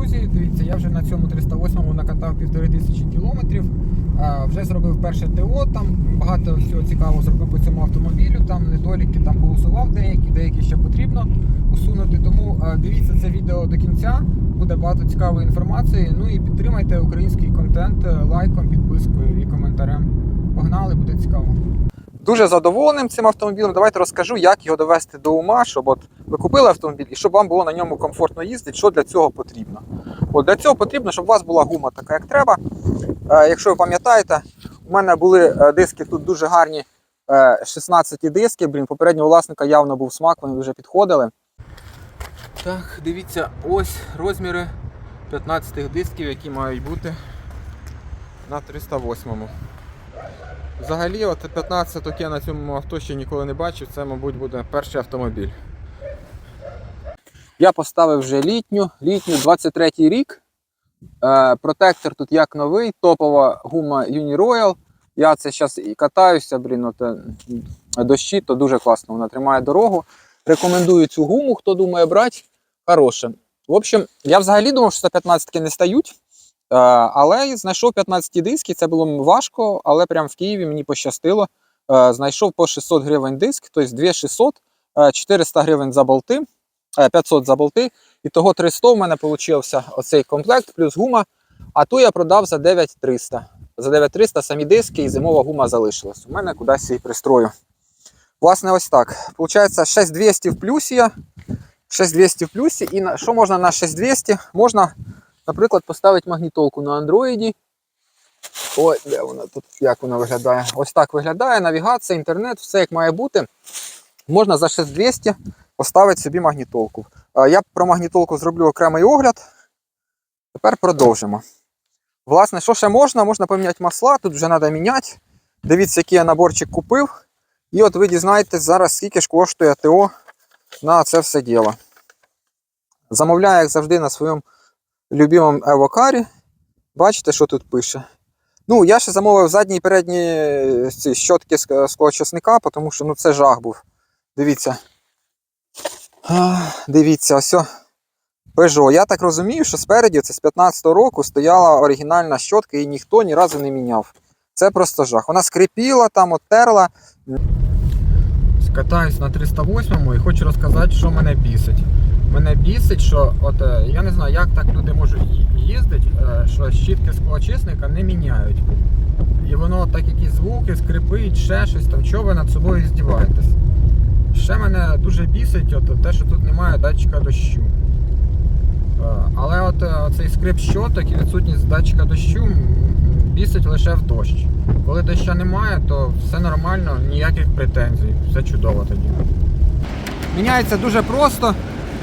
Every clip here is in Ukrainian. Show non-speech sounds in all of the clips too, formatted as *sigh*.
друзі, дивіться, я вже на цьому 308-му накатав півтори тисячі кілометрів. Вже зробив перше ТО, там багато всього цікавого зробив по цьому автомобілю. Там недоліки там поусував деякі, деякі ще потрібно усунути. Тому дивіться це відео до кінця. Буде багато цікавої інформації. Ну і підтримайте український контент лайком, підпискою і коментарем. Погнали, буде цікаво. Дуже задоволеним цим автомобілем. Давайте розкажу, як його довести до ума, щоб от ви купили автомобіль і щоб вам було на ньому комфортно їздити, що для цього потрібно. От для цього потрібно, щоб у вас була гума така, як треба. Е, якщо ви пам'ятаєте, у мене були е, диски тут дуже гарні е, 16 диски. Блін, попереднього власника явно був смак, вони вже підходили. Так, дивіться, ось розміри 15 дисків, які мають бути на 308-му. Взагалі, от 15 я на цьому авто ще ніколи не бачив. Це, мабуть, буде перший автомобіль. Я поставив вже літню, літню 23 рік. Е, протектор тут як новий, топова гума Uniroyal. Я це зараз і катаюся, блін, от, е, дощі, то дуже класно, вона тримає дорогу. Рекомендую цю гуму, хто думає брати, хороше. В общем, я взагалі думав, що це 15 не стають. Е, Але знайшов 15 диски, це було важко, але прямо в Києві мені пощастило. Е, Знайшов по 600 гривень диск, тобто 2600, е, 400 гривень за болти, е, 500 за болти. І того 300 в мене получився оцей комплект плюс гума. А ту я продав за 9300. За 9300 самі диски і зимова гума залишилась. У мене кудись її пристрою. Власне, ось так. Получається 6200 в плюсі. я. 6200 в плюсі. І що можна на 6200? Можна Наприклад, поставити магнітолку на Android. Ой, де вона тут, як вона виглядає? Ось так виглядає. Навігація, інтернет, все як має бути. Можна за 6200 поставити собі магнітолку. Я про магнітолку зроблю окремий огляд. Тепер продовжимо. Власне, що ще можна? Можна поміняти масла, тут вже треба міняти. Дивіться, який я наборчик купив. І от ви дізнаєтесь зараз, скільки ж коштує ТО на це все діло. Замовляю, як завжди, на своєму любимому евокарі. Бачите, що тут пише? Ну, я ще замовив задні і передні е, ці щотки з сколочисника, тому що ну, це жах був. Дивіться. А, дивіться, ось. Peugeot. Я так розумію, що спереді, це з 15-го року, стояла оригінальна щотка і ніхто ні разу не міняв. Це просто жах. Вона скрипіла, там оттерла. Катаюсь на 308 і хочу розказати, що мене бісить. Мене бісить, що от е, я не знаю, як так люди можуть їздити, що щітки склочисника не міняють. І воно так якісь звуки, скрипить, ще щось там, чого ви над собою здіваєтесь. Ще мене дуже бісить от, те, що тут немає датчика дощу. Е, Але от е, цей скрип щоток і відсутність датчика дощу бісить лише в дощ. Коли доща немає, то все нормально, ніяких претензій, все чудово тоді. Міняється дуже просто.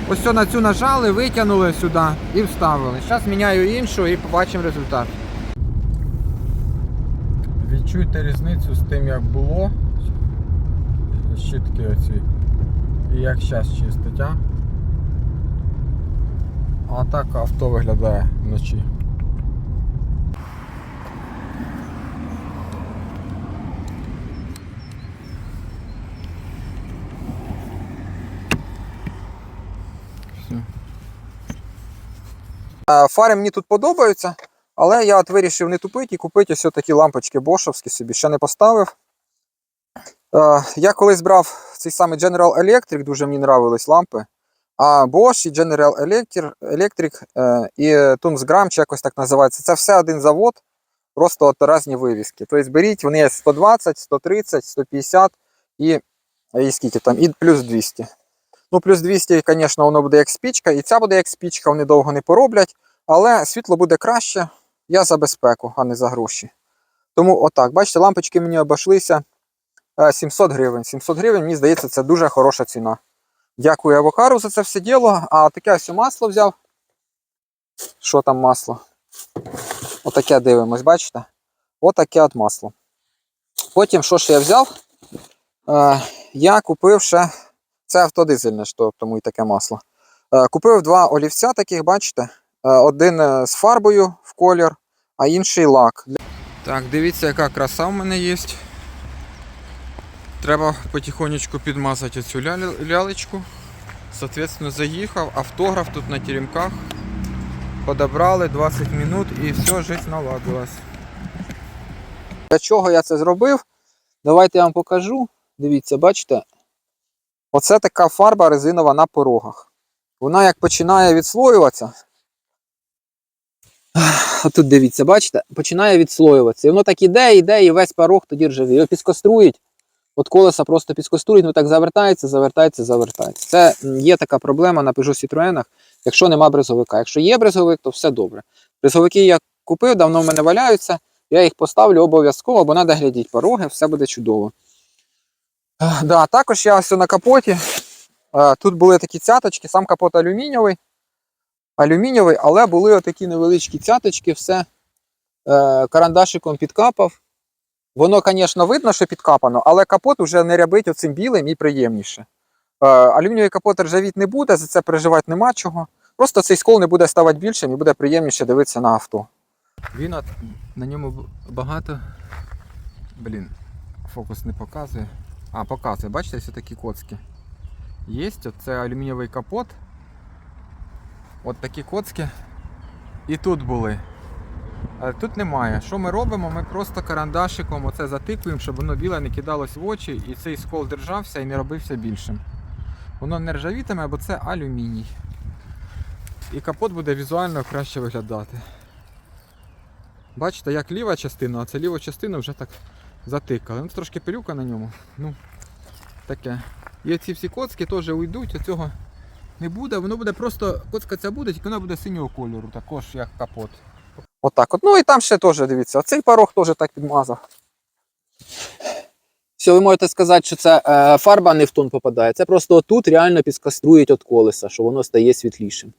Ось на цю нажали, витягнули сюди і вставили. Зараз міняю іншу і побачимо результат. Відчуйте різницю з тим, як було. Щітки оці. І як зараз чистить, а? А так авто виглядає вночі. Фари мені тут подобаються, але я от вирішив не тупити і купити ось такі лампочки бошовські собі ще не поставив. Е, Я колись брав цей самий General Electric, дуже мені нравились лампи. А Bosch і General Electric, Electric е, і Tungsgram, чи якось так називається, це все один завод, просто от різні вивіски. Тобто беріть, вони є 120, 130, 150 і, і скільки там, і плюс 200. Ну, плюс 200, звісно, воно буде як спічка, і ця буде як спічка, вони довго не пороблять, але світло буде краще. Я за безпеку, а не за гроші. Тому отак, бачите, лампочки мені обійшлися е, 700 гривень. 700 гривень, мені здається, це дуже хороша ціна. Дякую Авокару за це все діло. А таке ось масло взяв. Що там масло? Отаке дивимось, бачите? Отаке от масло. Потім, що ж я взяв? Е, я купив ще. Це автодизельне, що, тому і таке масло. Е, купив два олівця таких, бачите? Е, один е, з фарбою в колір, а інший лак. Так, дивіться, яка краса в мене є. Треба потихонечку підмазати цю лялечку. Соответственно, заїхав, автограф тут на теремках. подобрали 20 минут і все, життя наладилась. Для чого я це зробив? Давайте я вам покажу. Дивіться, бачите? Оце така фарба резинова на порогах. Вона як починає відслоюватися. Тут дивіться, бачите, починає відслоюватися. І воно так іде, іде, і весь порог тоді ржавіє. Його підкострують. От колеса просто підкострують, ну так завертається, завертається, завертається. Це є така проблема на Peugeot Citroën, якщо нема брезовика. Якщо є брезовик, то все добре. Брезовики я купив, давно в мене валяються. Я їх поставлю обов'язково, бо треба глядіти пороги, все буде чудово. Е, Да, також я ось на капоті. е, Тут були такі цяточки, сам капот алюмінієвий. Алюмінієвий, але були отакі невеличкі цяточки, все е, карандашиком підкапав. Воно, звісно, видно, що підкапано, але капот вже не рябить оцим білим і приємніше. Алюмінієвий капот ржавіть не буде, за це переживати нема чого. Просто цей скол не буде ставати більшим і буде приємніше дивитися на авто. Він на ньому багато. Блін, фокус не показує. А, показує, бачите, ось такі коцки. Є, це алюмінієвий капот. От такі коцки. І тут були. А тут немає. Що ми робимо? Ми просто карандашиком оце затикуємо, щоб воно біле не кидалось в очі і цей скол держався і не робився більшим. Воно не ржавітиме, бо це алюміній. І капот буде візуально краще виглядати. Бачите, як ліва частина, а це ліву частину вже так затикали. Ну, трошки пилюка на ньому. Ну, таке. І ці всі коцки теж уйдуть, оцього не буде. Воно буде просто, коцка ця буде, тільки вона буде синього кольору, також як капот. Отак от. Ну і там ще теж дивіться, оцей порог теж так підмазав. Все, ви можете сказати, що це е, фарба не в тон попадає. Це просто отут реально підкаструють від колеса, що воно стає світлішим.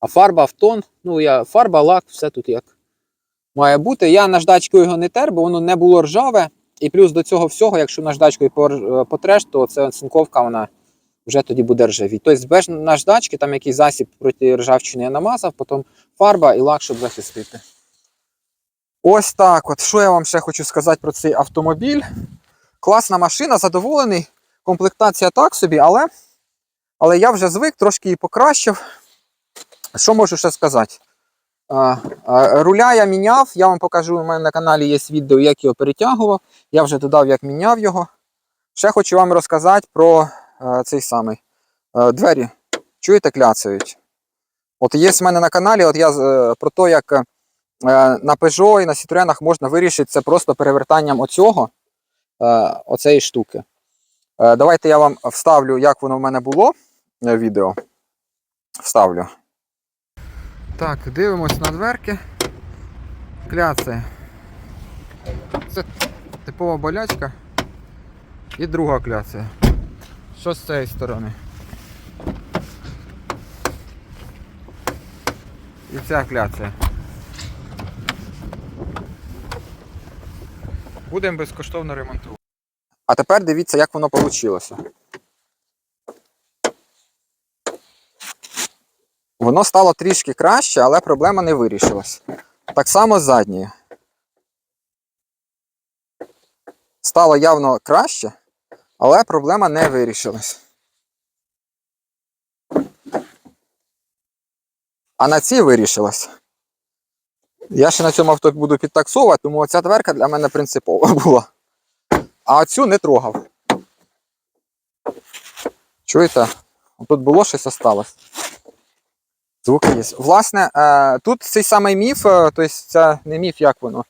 А фарба в тон, ну я фарба, лак, все тут як має бути. Я наждачкою його не тер, бо воно не було ржаве. І плюс до цього всього, якщо наждачкою е, потреш, то ця цинковка вона вже тоді буде ржавіти. Тобто без наждачки, там якийсь засіб проти ржавчини я намазав, потім фарба і лак, щоб захистити. Ось так. От що я вам ще хочу сказати про цей автомобіль. Класна машина, задоволений. Комплектація так собі, але, але я вже звик, трошки її покращив. Що можу ще сказати? Руля я міняв, я вам покажу, у мене на каналі є відео, як його перетягував. Я вже додав, як міняв його. Ще хочу вам розказати про е, цей самий е, двері. Чуєте, кляцають? От є в мене на каналі, от я е, про те, як на Peugeot і на Citroёnах можна вирішити це просто перевертанням оцього, оцеї штуки. Давайте я вам вставлю, як воно в мене було відео. Вставлю. Так, дивимось на дверки. Кляцає. Це типова болячка. І друга кляція. Що з цієї сторони? І ця кляція. Будемо безкоштовно ремонтувати. А тепер дивіться, як воно вийшло. Воно стало трішки краще, але проблема не вирішилась. Так само з задньої. Стало явно краще, але проблема не вирішилась. А на цій вирішилась. Я ще на цьому авто буду підтаксовувати, тому оця дверка для мене принципова *laughs* була. А оцю не трогав. Чуєте? Тут було щось осталось. Звуки є. Власне, е, тут цей самий міф, е, тобто це не міф, як воно.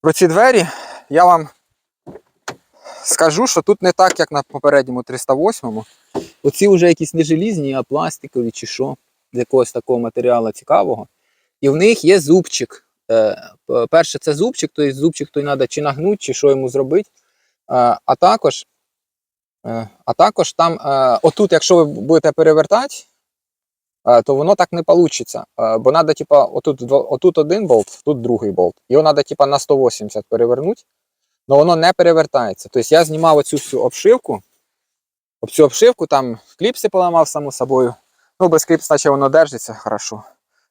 Про ці двері я вам скажу, що тут не так, як на попередньому 308-му. Оці вже якісь не желізні, а пластикові чи що, з якогось такого матеріалу цікавого. І в них є зубчик. Е, Перше, це зубчик, тобто зубчик той треба чи нагнути, чи що йому зробити. А також, а також там, отут, якщо ви будете перевертати, то воно так не вийде. Бо треба, типа, отут, отут один болт, тут другий болт. Його треба, типа, на 180 перевернути, але воно не перевертається. Тобто я знімав оцю всю обшивку. Об цю обшивку там кліпси поламав само собою. Ну, без кліпс, наче воно держиться хорошо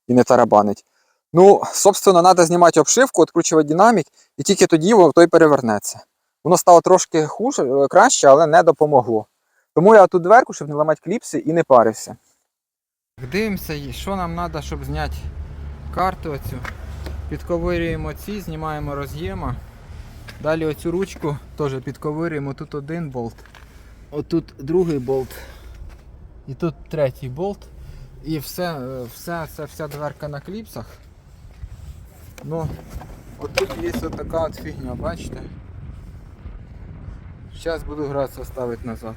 і не тарабанить. Ну, собственно, треба знімати обшивку, відкручувати динамік, і тільки тоді той перевернеться. Воно стало трошки хуже, е, краще, але не допомогло. Тому я тут дверку, щоб не ламати кліпси і не парився. Дивимося, що нам треба, щоб зняти карту оцю. Підковирюємо ці, знімаємо роз'єма. Далі оцю ручку теж підковирюємо. Тут один болт. Отут другий болт. І тут третій болт. І все, е, все, це вся дверка на кліпсах. Ну, отут є така от фігня, бачите? Зараз буду гратися ставити назад.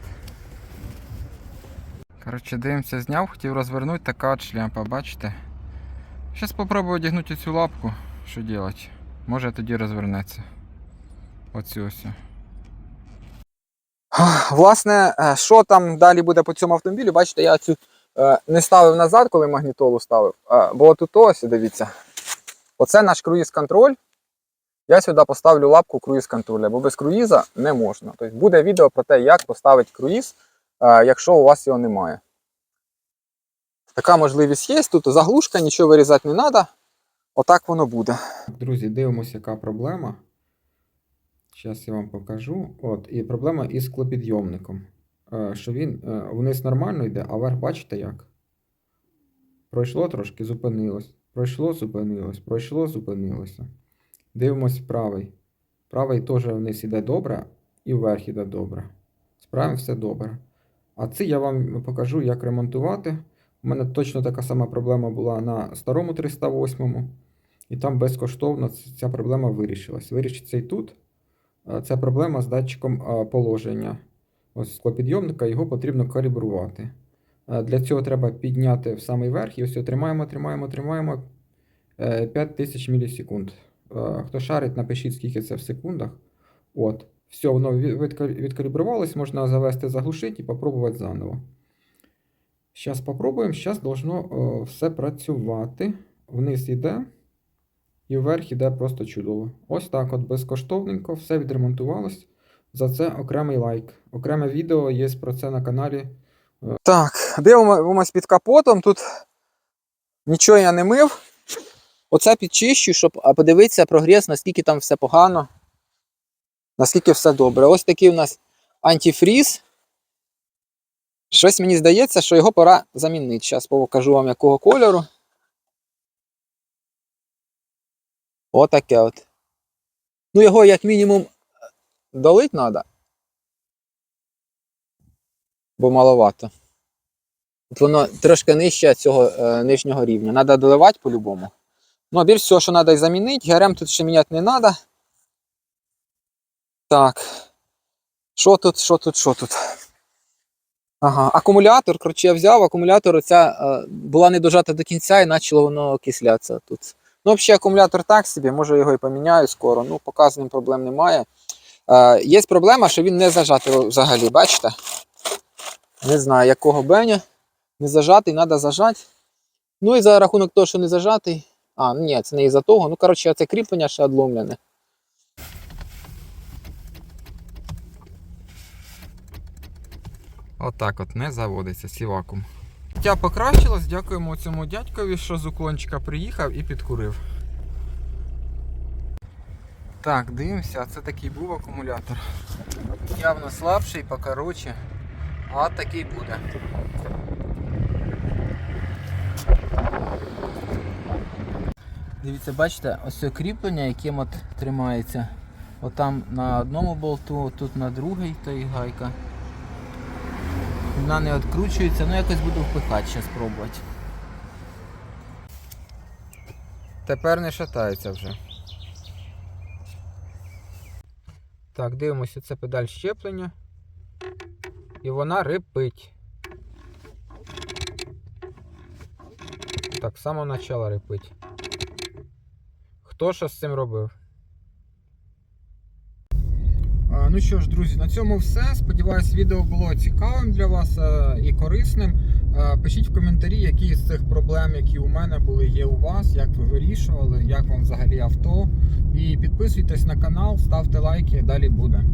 Коротше, дивимося, зняв, хотів розвернути, така от шляпа, бачите? Зараз спробую одягнути цю лапку, що робити. Може тоді розвернеться. Оцю ось. Власне, е, що там далі буде по цьому автомобілю? Бачите, я цю е, не ставив назад, коли магнітолу ставив. Бо тут ось, дивіться. Оце наш круїз-контроль. Я сюди поставлю лапку круїз-контроля, бо без круїза не можна. Тобто буде відео про те, як поставити круїз, якщо у вас його немає. Така можливість є. Тут заглушка, нічого вирізати не треба. Отак воно буде. Друзі, дивимося, яка проблема. Зараз я вам покажу. От, і проблема із склопідйомником. Е, Що він е, вниз нормально йде, а вверх бачите як? Пройшло трошки, зупинилось. Пройшло, зупинилось, пройшло, зупинилося. Дивимось правий. Правий теж вниз іде добре, і вверх іде добре. Справимо все добре. А це я вам покажу, як ремонтувати. У мене точно така сама проблема була на старому 308 і там безкоштовно ця проблема вирішилась. Вирішиться і тут. Це проблема з датчиком положення. Ось склопідйомника, його потрібно калібрувати. Для цього треба підняти в самий верх і ось тримаємо, тримаємо, тримаємо 5000 мілісекунд. Е, Хто шарить, напишіть, скільки це в секундах. От. Все, воно відкалібрувалось, можна завести, заглушити і попробувати заново. Зараз попробуємо. Зараз должно е, все працювати. Вниз йде. І вверх іде просто чудово. Ось так от безкоштовненько, все відремонтувалось. За це окремий лайк. Окреме відео є про це на каналі. Так, дивимось під капотом. Тут нічого я не мив. Оце підчищу, щоб подивитися прогрес, наскільки там все погано. Наскільки все добре. Ось такий у нас антифріз. Щось мені здається, що його пора замінити. Зараз покажу вам якого кольору. Отаке от. Ну, його як мінімум долить треба. Бо маловато. От воно трошки нижче цього е, нижнього рівня. Треба доливати по-любому. Ну, більш всього, що треба замінити. ГРМ тут ще міняти не треба. Так. Що тут, що тут, що тут? Ага, акумулятор, коротше, я взяв, акумулятор оця е, була не дожата до кінця і почало воно окислятися тут. Ну, взагалі, акумулятор так собі, може його і поміняю скоро. Ну, поки проблем немає. Е, є проблема, що він не зажатий взагалі, бачите? Не знаю, якого беня. Не зажатий, треба зажати. Ну і за рахунок того, що не зажатий. А, ні, це не із-за того. Ну, коротше, це кріплення ще одломлене. Отак от не заводиться сівакум. Життя покращилось, дякуємо цьому дядькові, що з уклончика приїхав і підкурив. Так, дивимося, це такий був акумулятор. Явно слабший, покороче. А такий буде. Дивіться, бачите, ось це кріплення, яким от тримається. Отам на одному болту, тут на другий, то і гайка. Вона не відкручується, ну якось буду впихати, зараз спробувати. Тепер не шатається вже. Так, дивимося, це педаль щеплення. І вона рипить. Так, з самого почала рипить. Хто що з цим робив? Ну що ж, друзі, на цьому все. Сподіваюсь, відео було цікавим для вас е, і корисним. Е, Пишіть в коментарі, які з цих проблем, які у мене були, є у вас, як ви вирішували, як вам взагалі авто. І підписуйтесь на канал, ставте лайки, далі буде.